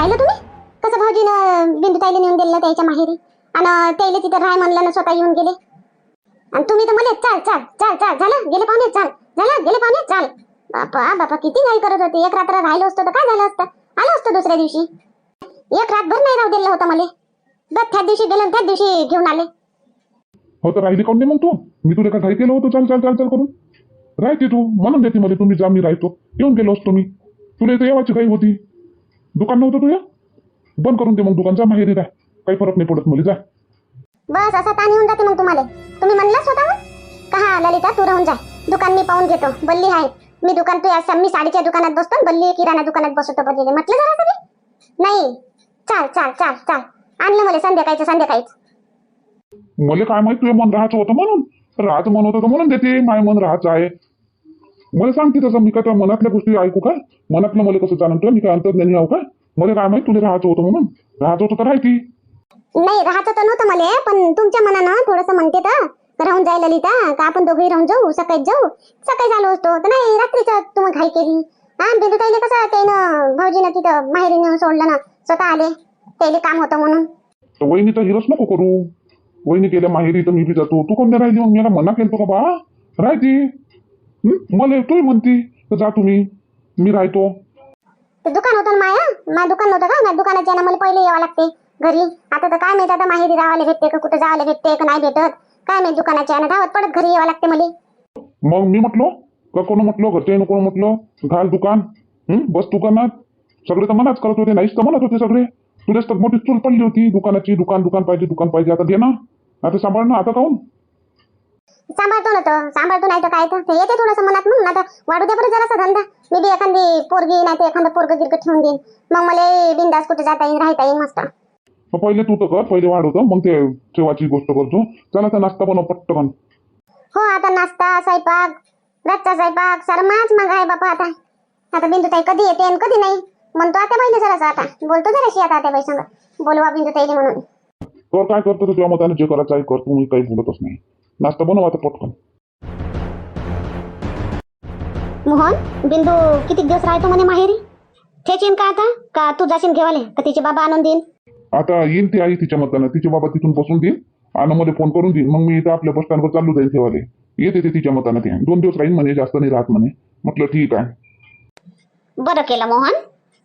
पाहिलं तुम्ही? कसं भाऊजीनं बिंदुताईला नेऊन दिलं त्याच्या माहेरी? आणि त्याला तिथं राय म्हणलं ना स्वतः येऊन गेले. आणि तुम्ही तर मला चाल चाल चाल चाल झालं गेले पाहुणे चाल झालं गेले पाहुणे चाल. बापा बापा किती नाही करत होते. एक रात्र राहिलो असतो तर काय झालं असतं? आलो असतो दुसऱ्या दिवशी. एक रातभर नाही राहू दिलं होतं मला. बस त्याच दिवशी गेलो त्याच दिवशी घेऊन आले. हो तर राहिली काऊन नाही मग तू? मी तुला काय घाई केलं होतं चाल चाल चाल चाल करून. राहते तू म्हणून देते मध्ये तुम्ही जा मी राहतो. येऊन गेलो असतो मी. तुला इथं येवाची काही होती. दुकान नव्हतं तुझ्या बंद करून दे मग दुकान जा माहेरी राह काही फरक नाही पडत मला जा बस असा ताण येऊन जाते मग तुम्हाला. तुम्ही म्हणला स्वतःहून? का हा ललिता तू राहून जाय दुकान मी पाहून घेतो. बल्ली आहे. मी दुकान तू असं मी साडीच्या दुकानात बसतो बल्ली किराणा दुकानात बसतो बल्लीले म्हटलं जरा तरी नाही. चाल चाल चाल चाल. आणलं मला संध्याकाळचं संध्याकाळीच. मला काय माहीत तुझं मन राहायचं होतं म्हणून. राहायचं मन होतं तर म्हणून देते. माय मन राहायचं आहे. मला सांगते तसं मी काय मनातल्या गोष्टी ऐकू काय? मनातलं मला कसं जाणतो मी काय अंतर्ज्ञानी आहो काय? मला काय माहीत? तुला राहायचं होतं म्हणून. राहायचं होतं तर राहायची नाही राहायचं तर नव्हतं मला पण तुमच्या मनानं थोडस म्हणते तर. राहून जाय ललिता का आपण दोघेही राहून जाऊ? सकाळी जाऊ? सकाळी झालो असतो. तर नाही रात्रीच तुम्ही घाई केली. हा बिंदू ताईले कसं त्यानं भाऊजीनं तिथं माहेरी नेऊन सोडलं ना स्वतः आले. त्याले काम होतं म्हणून. तर वहिनीचा हिरस नको करू. वहिनी गेल्या माहेरी तर मी बी जातो. तू कोणत्या राहिली मग? मला मना केलं का बा? राहती हं? मला तूही म्हणती. तर जा तुम्ही. मी राहतो. ते दुकान होतं ना माया? माझं दुकान नव्हतं का? माझ्या दुकानाच्या ना मला पहिले यावं लागते घरी. आता तर काय माहीत आता माहेरी राहायला भेटते का कुठं जायला भेटते का नाही भेटत. काय माहीत दुकानाच्या ना धावत पडत घरी यावं लागते मला. मग मी म्हटलो का कोण म्हटलं घरचे कोण म्हटलं घाल दुकान. हं? बस दुकानात. सगळे तर मनाच करत होते नाहीच तर म्हणत होते सगळे. तुलाच तर मोठी चूल पडली होती दुकानाची. दुकान दुकान पाहिजे दुकान पाहिजे. आता दे ना. आता सांभाळ ना आता काहून? सांभाळतो ना तो. सांभाळतो नाही तर काय तर? ते येते थोडंसं मनात म्हणून आता वाढू दे बरं जरासा धंदा. मी बी एखादी पोरगी नाही तर एखादं पोरग गिरग ठेवून देईन. मग मला बिंदास कुठे जाता येईल राहता येईल मस्त. मग पहिले तू तर कर पहिले वाढवतो मग ते जेवाची गोष्ट करतो चला तर नाश्ता बनव पटकन. हो आता नाश्ता स्वयंपाक रातचा स्वयंपाक सारं माच मग आहे बापा आता. आता बिंदू ताई कधी येते आणि कधी नाही? म्हणतो आता पहिले जरासं आता. बोलतो जराशी आता त्या बाई संग. बोलवा बिंदू ताईले म्हणून. कर काय करतो तुझ्या मताने जे करायचं आहे कर. तुम्ही काही बोलतच नाही. नाश्ता बनव आता पटकन मोहन बिंदू किती दिवस राहतो म्हणे माहेरी? येईन का आता का तू जाशील घेवाले? का तिचे बाबा आणून देईन आता येईल ती आई तिच्या मतानं. तिचे बाबा तिथून बसून देईल आणि मला फोन करून देईल. मग मी इथं आपल्या बस स्टँडवर चालू जाईल ठेवाले येते ते तिच्या मतानं ते. दोन दिवस राहील म्हणे जास्त नाही राहत म्हणे. म्हटलं ठीक आहे. बरं केलं मोहन.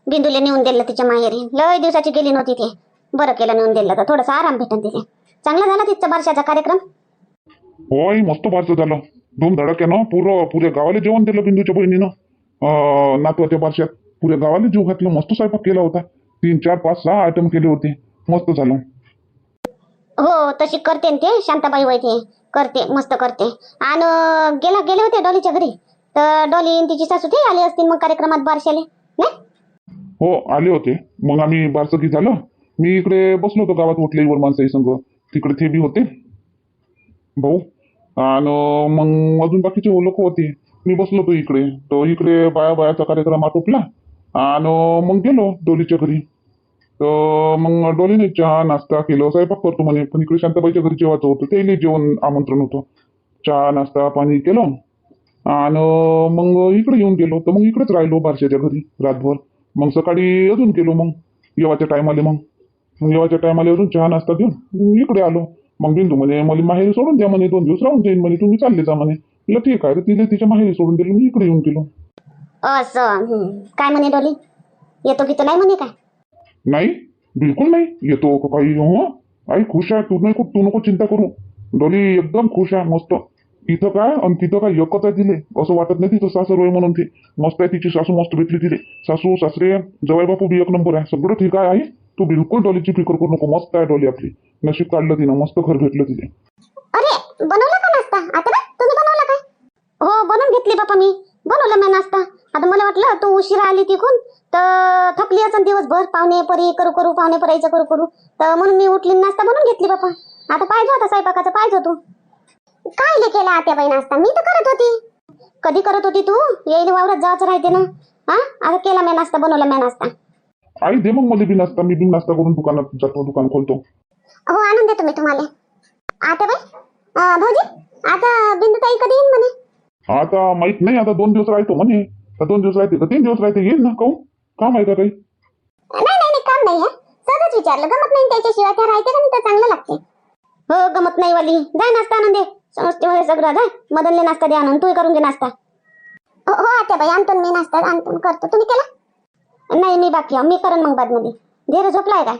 बिंदूला नेऊन दिलं तिच्या माहेरी. लय दिवसाची गेली नव्हती ती. बरं केलं नेऊन दिलं तर थोडासा आराम भेटन तिथे. चांगला झाला तिचा बारशाचा कार्यक्रम? होय मस्त बारसं झालं. धूम धडक्यानं पुरं पुऱ्या गावाला जेवण दिलं बिंदूच्या बहिणीनं. नातवाच्या बारशात पुऱ्या गावाला जीव घातलं मस्त स्वयंपाक केला होता. तीन चार पाच सहा आयटम केले होते. मस्त झालं. हो तशी करते न ते शांताबाई वय ते. करते मस्त करते. आणि गेला गेले होते डॉलीच्या घरी. तर डॉली तिची सासू ते आली असतील मग कार्यक्रमात बारशाले नाही? हो आले होते. मग आम्ही बारसं की झालं. मी इकडे बसलो होतो गावात उठलेवर माणसाही संग. तिकडे ते बी होते. भाऊ आणि मग अजून बाकीचे लोक होते. मी बसलो होतो इकडे. तर इकडे बाया बायाचा कार्यक्रम आटोपला. आणि मग गेलो डोलीच्या घरी. तर मग डोलीने चहा नाश्ता केलं. स्वयंपाक करतो म्हणे. पण इकडे शांताबाईच्या घरी जेवायचं होतं. त्याला जेवण आमंत्रण होतं. चहा नाश्ता पाणी केलं. आणि मग इकडे येऊन गेलो. तर मग इकडेच राहिलो बारशाच्या घरी रातभर. मग सकाळी अजून गेलो मग. येवाच्या टायमाले मग. येवाच्या टायमाले अजून चहा नाश्ता घेऊन इकडे आलो. मग बिंदू म्हणे मला माहेरी सोडून द्या म्हणे दोन दिवस राहून जाईन म्हणे तुम्ही चालले जा म्हणे. म्हटलं ठीक आहे तर तिने तिच्या माहेरी सोडून दिलं मी इकडे येऊन गेलो. असं. हं. काय म्हणे डॉली? येतो की तो नाही म्हणे काय? नाही बिलकुल नाही. येतो का काही हो. आई खुश आहे. तू नाही तू नको चिंता करू. डोली एकदम खुश आहे मस्त. इथं काय आणि तिथं काय एकच आहे तिले. असं वाटत नाही तिथं सासर होय म्हणून ती. मस्त आहे तिची सासू मस्त भेटली तिले. सासू सासरे जवळ बापू बी एक नंबर आहे. सगळं ठीक आहे आई? तू बिलकुल डॉलीची फिकर करू नको. मस्त आहे डॉली आपली. नशीब काढलं तिनं. मस्त घर भेटलं तिथे. अरे बनवला का नाश्ता? आता ना? तुम्ही बनवला का? हो बनवून घेतली बापा मी. बनवलं मी नाश्ता. आता मला वाटलं तू उशिरा आली तिकून तर थकली असं दिवसभर. पाहुणे परी करू करू पाहुणे परायचं करू करू. तर म्हणून मी उठली नाश्ता बनवून घेतली बापा आता पाहिजे होता स्वयंपाकाचं पाहिजे तू काय ले केला त्या बाई नाश्ता? मी तर करत होती. कधी करत होती तू? येईल वावरात जायचं राहते ना. हा? आता केला मी नाश्ता बनवला मी नाश्ता. आई दे मग मला बी नाश्ता मी बी नाश्ता करून दुकानात जातो दुकान खोलतो. हो आणून देतो मी तुम्हाला. आता बाई भाऊजी आता बिंदू ताई कधी येईन म्हणे? आता माहीत नाही आता दोन दिवस राहतो म्हणे. आता दोन दिवस राहते का तीन दिवस राहते येईल ना काहून? का माहिती काही? नाही नाही नाही नाही आहे. सहजच विचारलं गमत नाही त्याच्याशिवाय त्या राहते का नाही तर चांगलं लागते. हो गमत नाही वाली. जाय नाश्ता आणून दे. समजते मला सगळं जाय मदनले नाश्ता दे आणून तू करून दे नाश्ता. हो हो आता बाई आणतो ना मी नाश्ता आणतो करतो. तुम्ही केला? नाही मी बाकी मी करेन मग बादमध्ये. धीर झोपलाय काय?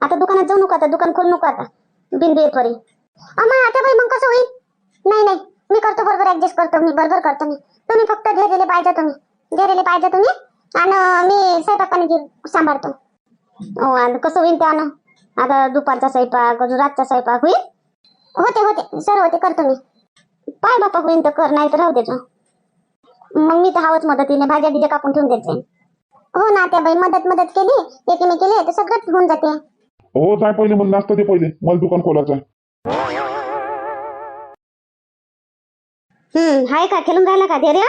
आता दुकानात जाऊ नको आता. दुकान खोल नको आता. बिन बेपरी अम्मा आता बाई मग कसं होईल? नाही नाही. मी करतो बरोबर ऍडजस्ट करतो. मी बरोबर करतो मी. तुम्ही फक्त धैर्यले पाहिजे तुम्ही. धैर्यले पाहिजे तुम्ही. आणि मी स्वयंपाकाने घेऊन सांभाळतो. हो आणि कसं होईल त्या आता दुपारचा स्वयंपाक अजून रातचा स्वयंपाक होईल? होते होते. सर होते करतो मी. पाय बापा होईल तर कर नाही तर राहू देतो मग मी तर हवंच मदतीने. भाज्या बिज्या कापून ठेवून देते. हो ना त्या बाई मदत मदत केली एकीमेकीले तर सगळंच होऊन जाते. हो जाय पहिले मला नाश्ता दे पहिले. मला दुकान खोलायचं आहे. हम्म हाय का? खेळून राहिला का धैर्य?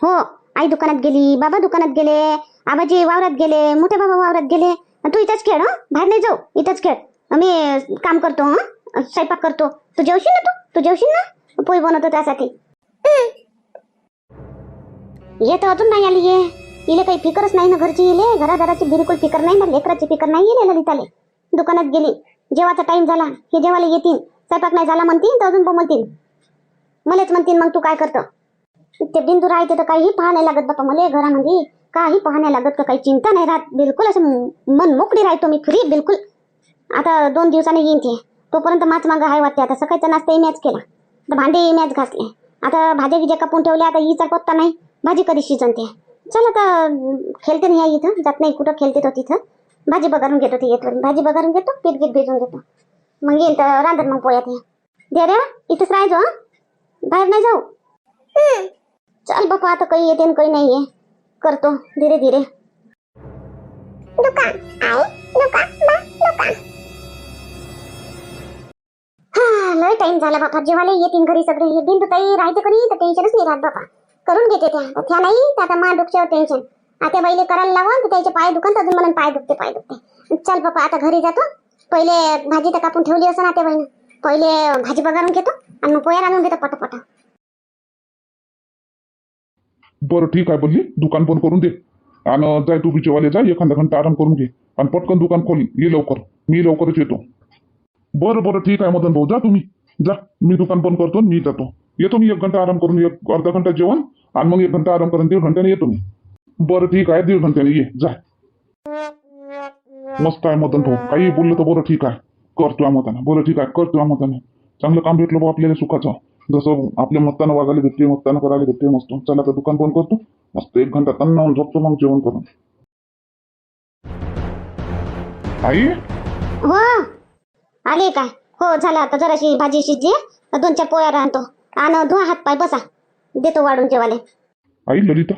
हो आई दुकानात गेली बाबा दुकानात गेले आबाजी वावरात गेले मोठे बाबा वावरात गेले. तू इथंच खेळ हं? बाहेर नाही जाऊ इथंच खेळ. मी काम करतो हं? स्वयंपाक करतो. तू जेवशील ना तू? तू जेवशील ना? पोळी बनवतो त्यासाठी. येत अजून नाही आली ये. इले काही फिकरच नाही ना घरची इले? घरादाराची बिलकुल फिकर नाही ना लेकराची फिकर नाही इले ललिताले? दुकानात गेली. जेवाचा टाइम झाला. हे जेवायला येतील. स्वयंपाक नाही झाला म्हणतील तर अजून म्हणतील मलाच म्हणतील मग तू काय करतो? ते बिंदू राहते तर काही पाहा नाही लागत बापा मला घरामध्ये काही पाहण्या नाही लागत का काही चिंता नाही राहत. बिलकुल असं मन मोकळी राहतो मी फ्री बिलकुल. आता दोन दिवसाने येईन ते. तोपर्यंत माच मागं हाय वाटते. आता सकाळचा नाश्ता मॅच केला. तर भांडे मॅच घासले. आता भाज्या गिज्या कापून ठेवल्या आता हिचा पत्ता नाही. भाजी कधी शिजनते? चल आता खेळते नाही आई इथं जात नाही कुठं खेळते तो तिथं. भाजी बघारून घेतो ती येतो भाजी बघारून घेतो पीठ गीत भिजून घेतो. मग येईल तर रांधत मग पोयात ये. दे रे इथंच राहायचो हं? बाहेर नाही जाऊ? चल बापा आता काही येते आणि काही नाही आहे करतो धीरे धीरे. हा लय टाइम झाला बापा. जेवायला येतील घरी सगळे. हे बिंदू ताई राहते कोणी तर टेन्शनच नाही राहत बापा. करून घेते त्या त्या नाही तर आता मा डोक्यावर टेन्शन आता बाईले करायला लावा त्याचे पाय दुकान अजून मला पाय दुखते पाय दुखते. चल पप्पा आता घरी जातो. पहिले भाजी तर कापून ठेवली असं ना त्या बहिणी पहिले भाजी बघारून घेतो आणि मग पोयार आणून घेतो पटापटा. बरं ठीक आहे बोलली. दुकान पण करून दे. आणि जाय तू बिचेवाले जा. एखादा घंटा आराम करून घे. आणि पटकन दुकान खोल. ये लवकर. मी लवकरच येतो. बरं बरं ठीक आहे मदन भाऊ. जा तुम्ही. जा. मी दुकान बंद करतो मी जातो. येतो मी एक घंटा आराम करून एक अर्धा घंटा जेवण आणि मग एक घंटा आराम करून दीड घंट्याने येतो मी. बरं ठीक आहे दीड घंट्याने ये जा. मस्त आहे मदन भाऊ. काही बोललं तर बरं ठीक आहे. करतो मतानं बरं ठीक आहे करतो मतानं चांगलं काम भेटलं बा आपल्याला सुखाचं. जसं आपल्या मत्तानं वागायला भेटते मत्तानं करायला भेटते मस्त. चला तर दुकान बंद करतो. मस्त एक घंटा तन्नावून झोपतो मग जेवण करून. आई? हो. आले काय हो झालं आता. जराशी भाजी शिजली दोन चार पोळ्या राहतो. आणि धुवा हात पाय बसा. देतो वाढून जेवाले. आई ललिता.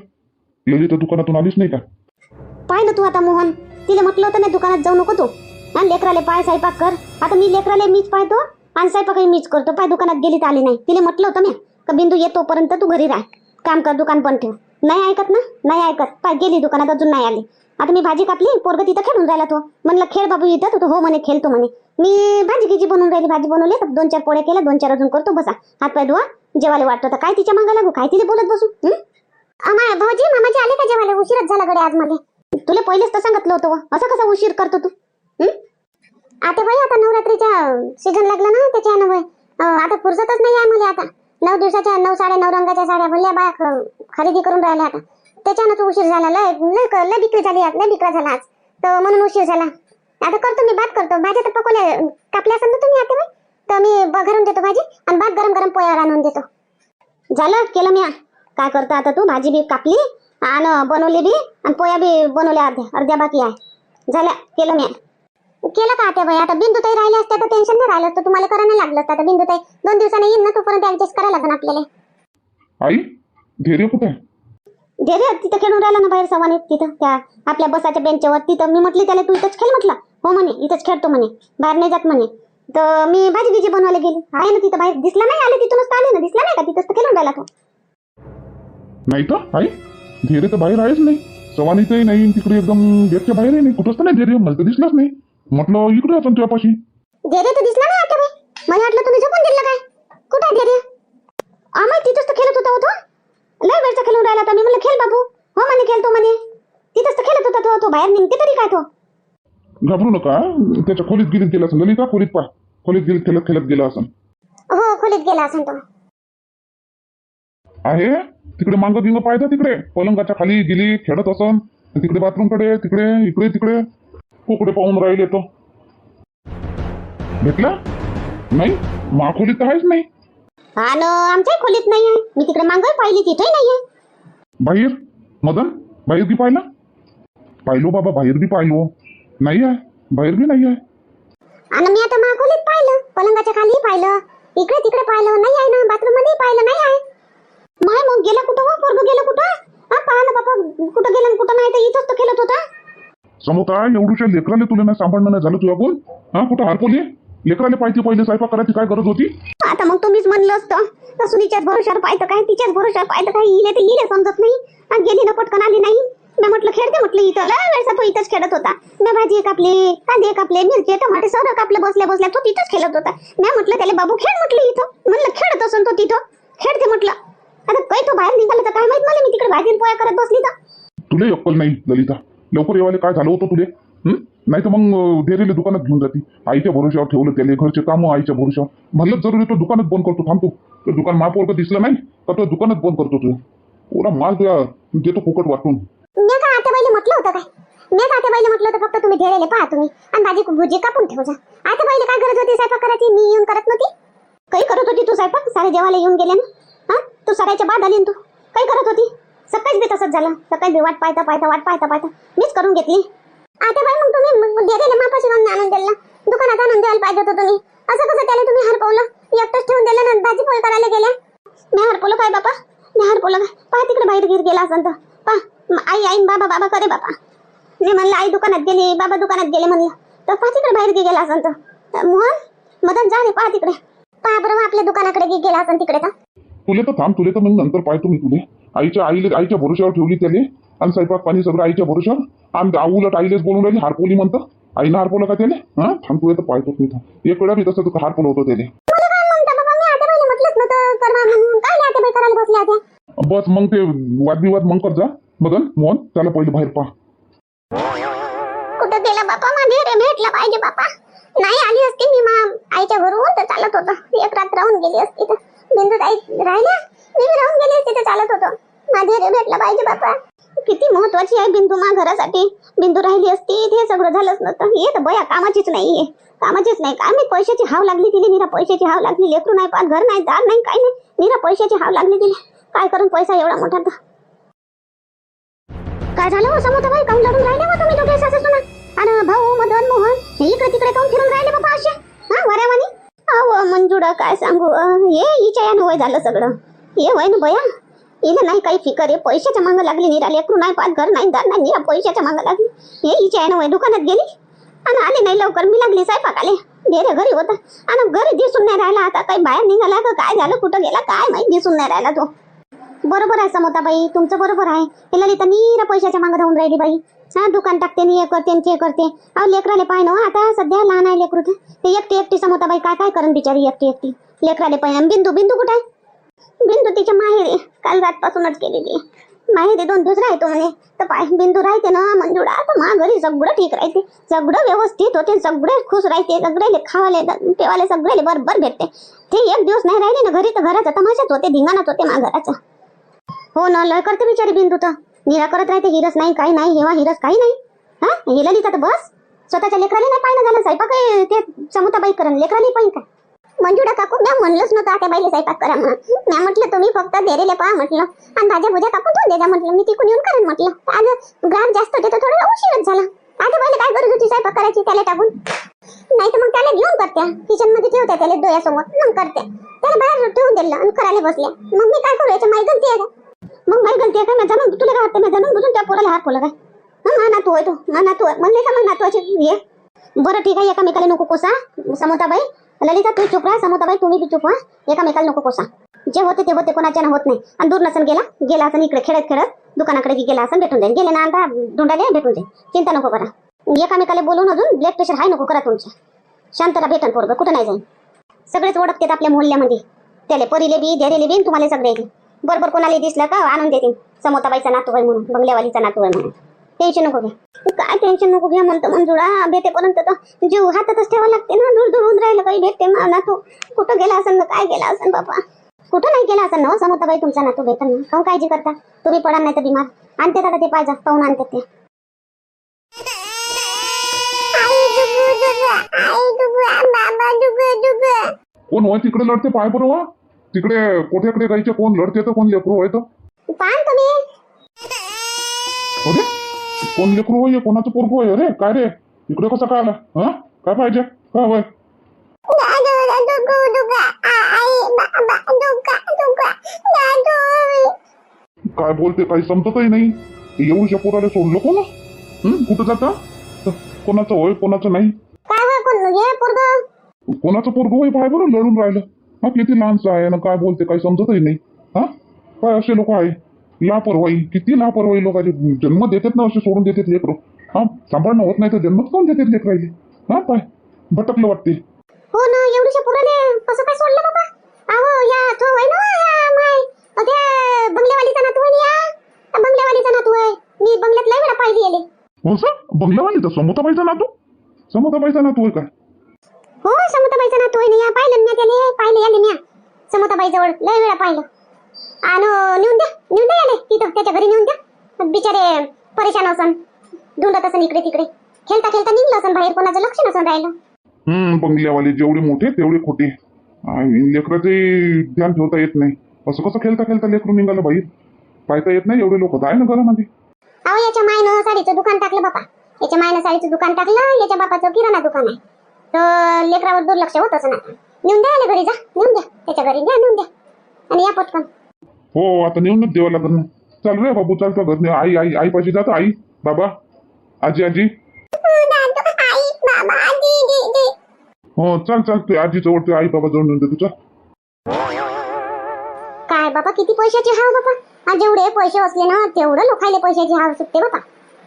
ललिता दुकानातून आलीच नाही का? पाय ना तू आता मोहन. तिला म्हटलं होतं ना दुकानात जाऊ नको तू. हा लेकराले पाय स्वयंपाक कर. आता मी लेकराले मीच पाहतो आणि स्वयंपाकही मीच करतो. पाय दुकानात गेली तर आली नाही. तिला म्हटलं होतं मी का बिंदू येतोपर्यंत तू घरी राह. काम कर दुकान पण ठेव. नाही ऐकत ना? नाही ऐकत. पाय गेली दुकानात अजून नाही आली. आता मी भाजी कापली पोरग तिथं खेळून राहिला तो. म्हणलं खेळ बाबू इथं. तू हो म्हणे खेळतो म्हणे. मी भाजी गिजी बनवून राहिली भाजी बनवली तर दोन चार पोळ्या केल्या दोन चार अजून करतो बसा. हात पाय धुवा जेवायला वाटतो तर काय तिच्या मागा लागू काय तिथे बोलत बसू भाऊजी मामाजी आले का जेवायला? उशीरच झाला गडे आज मध्ये. तुला पहिलेच तर सांगितलं होतं असं कसं उशीर करतो तू? आता बाई आता नवरात्रीच्या सीझन लागला ना त्याच्यानं आता फुरसतच नाही आहे मला आता. नऊ दिवसाच्या नऊ साडे नऊ रंगाच्या साड्या भरल्या बाया खरेदी करून राहिल्या आता. त्याच्यानं तो उशीर झाला लय लय लय बिक्री झाली लय बिक्रा झाला आज. तर म्हणून उशीर झाला. आता करतो मी भात करतो. भाज्या तर पकवल्या कापल्या असेल ना तुम्ही आता बाई तर मी घरून देतो भाजी आणि भात गरम गरम पोयावर आणून देतो. झालं? केलं मी. काय करतो आता तू? भाजी बी कापली आणि बनवली बी आणि पोया बी बनवल्या अर्ध्या अर्ध्या बाकी आहे. झाल्या केलं मी. केलं का आता बाई? आता बिंदुताई राहिले असत्या तर टेन्शन नाही राहिलं असतं. तुम्हाला करायला लागलं असतं. आता बिंदुताई दोन दिवसांनी येईन ना तोपर्यंत ऍडजस्ट करायला लागेल आपल्याला. आई धैर्य कुठे रे तिथं खेळून राहिला ना बाहेर सवानीत तिथं त्या आपल्या बसाच्या बेंचवर तिथं मी म्हटली त्याला तू इथंच खेळ म्हटलं. हो म्हणे इथंच खेळतो म्हणे बाहेर नाही जात म्हणे. तर मी भाजी गिजी बनवायला गेली. आहे ना तिथं बाहेर? दिसला नाही आले तिथूनच तर आले ना? दिसला नाही का तिथंच तर खेळून राहिला तो. नाही तर? आई धैर्य तर बाहेर आहेच नाही. सवानीतही नाही तिकडे एकदम गेटच्या बाहेरही नाही. कुठंच तर नाही धैर्य? मला तर दिसलाच नाही. म्हटलं इकडे आपण तुझ्यापाशी धैर्य तर दिसला नाही आता मला वाटलं तुम्ही झोपून दिलं काय? कुठं आहे धैर्य? आम्ही तिथंच तर खेळत होता होतो लय वेळचा खेळून राहिला तर मी म्हणलं खेळ बाबू. हो म्हणे खेळतो म्हणे. तिथंच तर खेळत होता तो. तो बाहेर निघते तरी काय तो? घाबरू नका त्याच्या खोलीत गिलीत गेला असं ललिता खोलीत पा खोलीत गिलीत खेळत खेळत गेला असं हो खोलीत गेला तो आहे तिकडे मांग गिंग पाहिजे तिकडे पलंगाच्या खाली गेली खेळत असन तिकडे बाथरूम कडे तिकडे इकडे तिकडे कुकडे पाहून राहिले तो भेटला नाही मा खोलीत तर आहेच नाही आणि आमच्याही खोलीत नाही आहे मी तिकडे मागं पाहिली तिथेही नाही आहे बाहेर मदन बाहेर बी पाहिला पाहिलो बाबा बाहेर बी पाहिलो नाही आहे बाहेर बी नाही आहे आणि मी आता खोलीत पाहिलं. पलंगाच्या खाली पाहिलं. इकडे तिकडे पाहिलं. नाही आहे ना. बाथरूममध्ये पाहिलं नाही आहे. माय मग गेला कुठं हो? पोरग गेलं कुठं? हा पहा ना बापा. कुठं गेलं आणि कुठं नाही तर इथंच तर खेळत होता. समोता एवढ्या लेकराले तुला नाही सांभाळणं नाही झालं तुझ्या कोण हा कुठं हरपोली? लेकराले पाहिजे पहिले स्वयंपाक करायची काय गरज होती? आता मग तुम्हीच म्हणलं असतं. तर सुनीच्याच भरोशावर पाहिलं काय? तिच्याच भरोशावर पाहिलं काय? इले तर इले समजत नाही. आणि गेली ना पटकन आली नाही. मी म्हटलं खेळते म्हटलं इथं. लय वेळचा तो इथंच खेळत होता. मी भाजी कापले कांदे कापले मिरचे टमाटे सर कापले बसल्या बसल्या तो तिथंच खेळत होता. मी म्हटलं त्याला बाबू खेळ म्हटलं इथं. म्हटलं खेळत असून तो तिथं. खेळते म्हटलं. आता काही तो बाहेर निघाला तर काय माहीत मला? मी तिकडे भाजी पोया करत बसली तर. तुले अक्कल नाही ललिता. लवकर येवाले काय झालं होतं तुले? नाही तर मग अं, धेरेले दुकानात घेऊन जाते. आईच्या भरोशावर ठेवलं त्याले घरचे कामं आईच्या भरोशावर म्हणलं जरुरी तो दुकानात बंद करतो थांबतो. तर दुकान महापौर दिसलं नाही तर तो दुकानात बंद करतो तू पुरा माल तुला देतो फुकट वाटून. मी का आता पहिले म्हटलं होतं काय? मी आता पहिले म्हटलं होतं फक्त तुम्ही धेरेले पहा तुम्ही. आणि भाजी भुजी कापून ठेवजा. आता पहिले काय गरज होती स्वयंपाक करायची? मी येऊन करत नव्हती. काही करत होती तू स्वयंपाक? सारे जेवायला येऊन गेले ना? हा? तू सरायच्या बाद आली तू? काही करत होती? सकाळीच बी तसंच झालं. सकाळी बी वाट पाहता पाहता वाट पाहता पाहता. मीच करून घेतली. आता बाई मग तुम्ही धेरेले मापाशी आणून आणून दिला दुकानात आणून द्यायला पाहिजे होतं तुम्ही. असं कसं त्याला तुम्ही हरपवलं? एकटंच ठेवून दिलं ना? भाजी पोळी करायला गेल्या? मी हरपवलं काय बापा? मी हरपवलं काय? पाहा तिकडे बाहेर गिर गेला असं तर. आई आई बाबा बाबा करे बापा मी म्हणलं आई दुकानात गेली बाबा दुकानात गेले म्हणलं तर पहा तिकडे बाहेर गे गेला असेल तर मोहन मदन जा रे पहा तिकडे. पहा बरोबर आपल्या दुकानाकडे गे गेला असेल तिकडे तर. तुले तर थांब तुले तर मग नंतर पाहतो मी तुले. आईच्या आईले आईच्या भरोशावर ठेवली त्याले. आणि स्वयंपाक पाणी सगळं आईच्या भरोशावर आणि उलट आईलेच बोलून राहिली हारपोली म्हणतं. आईनं हारपोलं का त्याले? हा? थांब तुले तर पाहतोच मी थांब. एक वेळा मी तसं हारपोलं होतं मला काय बस मग ते वादविवाद मग कर जा. मदन मोहन त्याला पहिले बाहेर पहा. कुठं गेला बापा माझे रे भेटला पाहिजे बापा. नाही आली असती मी मा आईच्या घरून तर चालत होतो. एक रात राहून गेली असती तर. बिंदू ताई राहिल्या? मी बी राहून गेली असती तर चालत होतो. माझे रे भेटला पाहिजे बापा. किती महत्वाची आहे बिंदू मा घरासाठी. बिंदू राहिली असती हे सगळं झालंच नसतं हे तर बया कामाचीच नाही आहे कामाचीच नाही. काय मी पैशाची हाव लागली तिला? निरा पैशाची हाव लागली. लेकरू नाही पाच घर नाही दार नाही काही नाही. निरा पैशाची हाव लागली तिला. काय करून पैसा एवढा मोठा तर काय झालं हो समोर भाई काऊन लढून राहिले हो तुम्ही दोघे सासू सुना आणि भाऊ मदन मोहन हे इकडे तिकडे काऊन फिरून राहिले बाबा असे? हा वऱ्यावानी? अहो मंजुडा काय सांगू ये हे हिच्या यानं वय झालं सगळं. हे वय ना बया. हिला नाही काही फिकर आहे पैशाच्या मागं लागली निरा लेकरू नाही पाच घर नाही दार नाही पैशाच्या मागं लागली. हे हिच्या यानं वय दुकानात गेली. आणि आले नाही लवकर मी लागली स्वयंपाक आले डेरे घरी होता. आणि घरी दिसून नाही राहिला आता काही बाहेर निघाला का काय झालं कुठं गेला काय माहिती दिसून नाही राहिला तो. बरोबर आहे समोताबाई तुमचं बरोबर आहे. हे ललिता नीर पैशाच्या मागं धावून राहिली बाई. हा दुकान टाकते आणि हे करते आणि ते करते. अहो लेकराले पाय ना हो, आता सध्या लहान आहे लेकरू ते एकटी एकटी समोताबाई काय काय करण बिचारी एकटी एकटी? लेकराले पाय बिंदू बिंदू कुठे आहे? बिंदू तिच्या माहेरी काल रातपासूनच केलेली माहेरी दोन दिवस राहतो म्हणे. तर पाय बिंदू राहते ना मंजुळा तर मा घरी सगळं ठीक राहते. सगळं व्यवस्थित होते सगळे खुश राहते सगळे खावाले पेवाले सगळे बरोबर भेटते. ते एक दिवस नाही राहिले ना घरी तर घराचा तमाशाच होते धिंगाणाच होते मा घराचा. हो ना लय करते बिचारी बिंदू तर. निरा करत राहते हिरस नाही काही नाही हेवा हिरस काही नाही. हा? हिला लिहिता तर बस. स्वतःच्या लेकराने नाही पाहिजे झालं स्वयंपाक काय ते समोताबाई करण लेकराने पाहिजे काय? मंजुडा काकू म्या म्हणलंच नव्हतं आता बाईले स्वयंपाक करा म्हणून. म्या म्हटलं तुम्ही फक्त देरेले पहा म्हटलं. आणि भाज्या भुज्या काकू ठेवून द्या म्हटलं. मी तिकून येऊन करेन म्हटलं. आज ग्राम जास्त होते तर थोडा उशीरच झाला. आता बाईला काय गरज होती स्वयंपाक करायची त्याला टाकून? नाही तर मग त्याला घेऊन करत्या. किचनमध्ये ठेवत्या त्याला डोळ्यासमोर. मग करते त्याला बाहेर ठेवून दिलं आणि करायला बसल्या. मग मी काय करू याच्या माहिती आहे का? मग माई गलती आहे का? मी जाणून तुला काय वाटतं मी जाणून बुजून त्या पोराला हात पोला काय? हा नातू आहे तो. हा नातू आहे. म्हणले का मग नातवाची हे. बरं ठीक आहे. एकामेकाला नको कोसा. समोताबाई ललिता तू चुप राहा. समोताबाई तुम्ही बी चुप व्हा. एकामेकाला नको कोसा. जे होते ते होते. कोणाच्यानं होत नाही. आणि दूर नसन गेला. गेला असं इकडे खेळत खेळत दुकानाकडे गेला असं भेटून जाईल. गेले ना आता धुंडाले भेटून जाईल. चिंता नको करा. एकामेकाला बोलून अजून ब्लड प्रेशर हाय नको करा तुमच्या शांतला भेटन पोरग. कुठं नाही जाईल सगळेच ओळखतात आपल्या मोहल्ल्यामध्ये. त्याले परीले बी धेरेले बी तुम्हाला सगळे बरोबर कोणाला दिसलं का? आणून देतील. समोताबाईचा नातू आहे म्हणून बंगल्यावालीचा नातू आहे म्हणून. टेन्शन नको घ्या काय टेन्शन नको घ्या म्हणतो मंजुळा. भेटेपर्यंत तर जीव हातातच ठेवा लागते ना. दूर दूर होऊन राहिलं काही भेटते नातू. कुठं गेला असेल ना काय गेला असेल बाबा कुठं नाही गेला असेल ना हो, समोताबाई तुमचा नातू भेटल ना. काहून काळजी करता? तुम्ही पडा नाही तर बिमार. आणते आता ते पाहिजे पाहून आणते ते. कोण होय तिकडे लढते पाय बरोबर? तिकडे कोठ्याकडे गायचे कोण लढते तर कोण लेकरू होय तर? पान तुम्ही. अरे कोण लेकरू होय कोणाचं पोरगू होय अरे काय रे? इकडे कसं काय आला? हा? काय पाहिजे? काय होय? काय बोलते काही समजतही नाही. एवढ्या पोराला सोडलं कोण? हं? कुठं जाता? कोणाचं होय कोणाचं नाही. कोणाचं पोरगं होय पाय बरं लढून राहिलं. हा किती लहानचं आहे ना काय बोलते काही समजतही नाही. हा? काय असे लोक आहे? लापरवाही. किती लापरवाही लोकांचे जन्म देतात ना असे सोडून देतात लेकरं. हा सांभाळणं होत नाही तर जन्मच कोण देतात लेकरायले हा पाय भटकलं वाटते. हो ना एवढीशा पुराने कसं काय सोडलं बाबा? अहो या तो आहे ना या माय. त्या बंगल्यावालीचा नातू आहे ना या? बंगल्यावालीचा नातू आहे. मी बंगल्यात लय वेळा पाहिजे गेले. हो सर? बंगल्यावाली तर समोताबाईचा नातू? समोताबाईचा नातू आहे काय? हो समताबाईचा ना या पाहिलं ना त्याने पाहिले आले म्या. समताबाई जवळ लय वेळा पाहिलं. आणि नेऊन द्या नेऊन द्या याले तिथं त्याच्या घरी नेऊन द्या. बिचारे परेशान असन ढुंडत असन इकडे तिकडे. खेळता खेळता निघलं असन बाहेर कोणाचं लक्ष नसन राहिलं. हम्म बंगल्यावाले जेवढे मोठे तेवढे खोटे. लेकराचे ध्यान ठेवता येत नाही. असं कसं खेळता खेळता लेकरू निघालं बाहेर पाहता येत नाही एवढे लोक. आहे ना घरामध्ये? अहो याच्या मायनं साडीचं दुकान टाकलं बापा. याच्या मायनं साडीचं दुकान टाकलं याच्या बापाचं किराणा दुकान आहे. तर लेकरावर दुर्लक्ष होत असं आता नेऊन द्या याला घरी जा नेऊन द्या. त्याच्या घरी द्या नेऊन द्या. आणि या पटकन. हो आता नेऊनच द्यावं लागेल ना. चाल रे बाबू चाल तर घर आई आई आई पाशी जात आई. बाबा आजी आजी. हो चाल चाल तू आजी जवळ आई बाबा जवळ नेऊन तुझा काय बाबा किती पैशाची हाव बाबा? जेवढे पैसे असले ना तेवढं लोकायले पैशाची हाव सुटते बाबा. हं,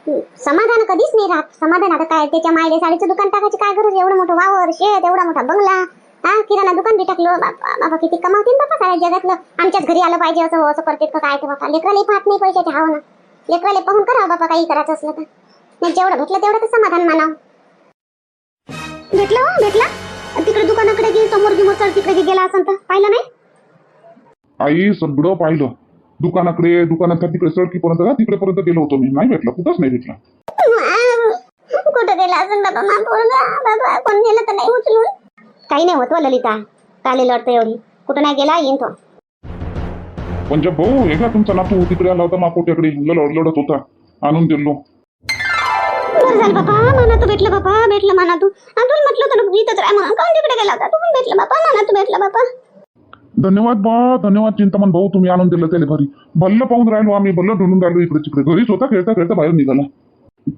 समाधान कधीच नाही राहत. समाधान आता काय त्याच्या मायले साडीचं दुकान टाकायची काय गरज? एवढं मोठं वावर शेत एवढा मोठा बंगला. हा किराणा दुकान बी टाकलं. बाबा बाबा किती कमावतील बाबा साऱ्या जगातलं? आमच्याच घरी आलं पाहिजे असं हो असं करते का काय ते बाबा. लेकराले पाहत नाही पैशाचे हाव ना लेकराले पाहून करा बाबा काही करायचं असलं तर. नाही जेवढं भेटलं तेवढं तर समाधान मानाव. भेटलं हो भेटला. तिकडे दुकानाकडे गे समोर गिमोर तिकडे गेला असं तर. पाहिलं नाही? आई सगळं पाहिलं. दुकानाकडे दुकानात तिकडे सडकीपर्यंत का तिकडे पर्यंत गेलो होतो मी. नाही भेटला कुठंच नाही भेटला. कुठं गेला असेल बाबा? मा पोरगा बाबा कोण नेलं तर नाही उचलून. काही नाही होत व ललिता. काले लढतं एवढी. कुठं नाही गेला येईन तो. पंजाब भाऊ हे का तुमचा नातू तिकडे आला होता माकोट्याकडे. लढ लढत होता. आणून दिलो. बरं झालं बाबा तू भेटलं बाबा भेटलं म्हणा तू म्हटलं होतं ना इथंच राह म्हणून काऊन तिकडे गेला होता. तू पण भेटलं बाबा म्हणा तू भेटलं बाबा. धन्यवाद बा धन्यवाद चिंतामण भाऊ तुम्ही आणून दिलं त्याला घरी. भल्ल पाहून राहिलो आम्ही भल्ल ढूंढून राहिलो इकडे तिकडे. घरीच होता खेळता खेळता बाहेर निघाला.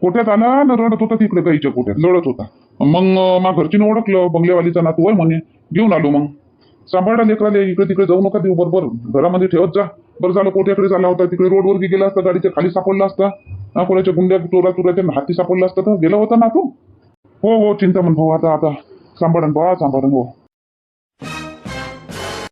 कोट्यात आला? न रडत होता तिकडे गाईच्या कोट्यात लढत होता. मग मा घरचीनं ओळखलं बंगल्यावालीचा नातू आहे म्हणे. घेऊन आलो मग. सांभाळा लेकराले इकडे तिकडे जाऊ नका देऊ बरोबर. घरामध्ये ठेवत जा. बरं झालं कोट्याकडे झाला होता? तिकडे रोडवर गेला असता गाडीच्या खाली सापडला असता. हा, कोणाच्या गुंड्या चोरा चोराच्या हाती सापडला असता तर गेला होता ना तू हो हो चिंतामण भाऊ आता आता. सांभाळन बा सांभाळन भाऊ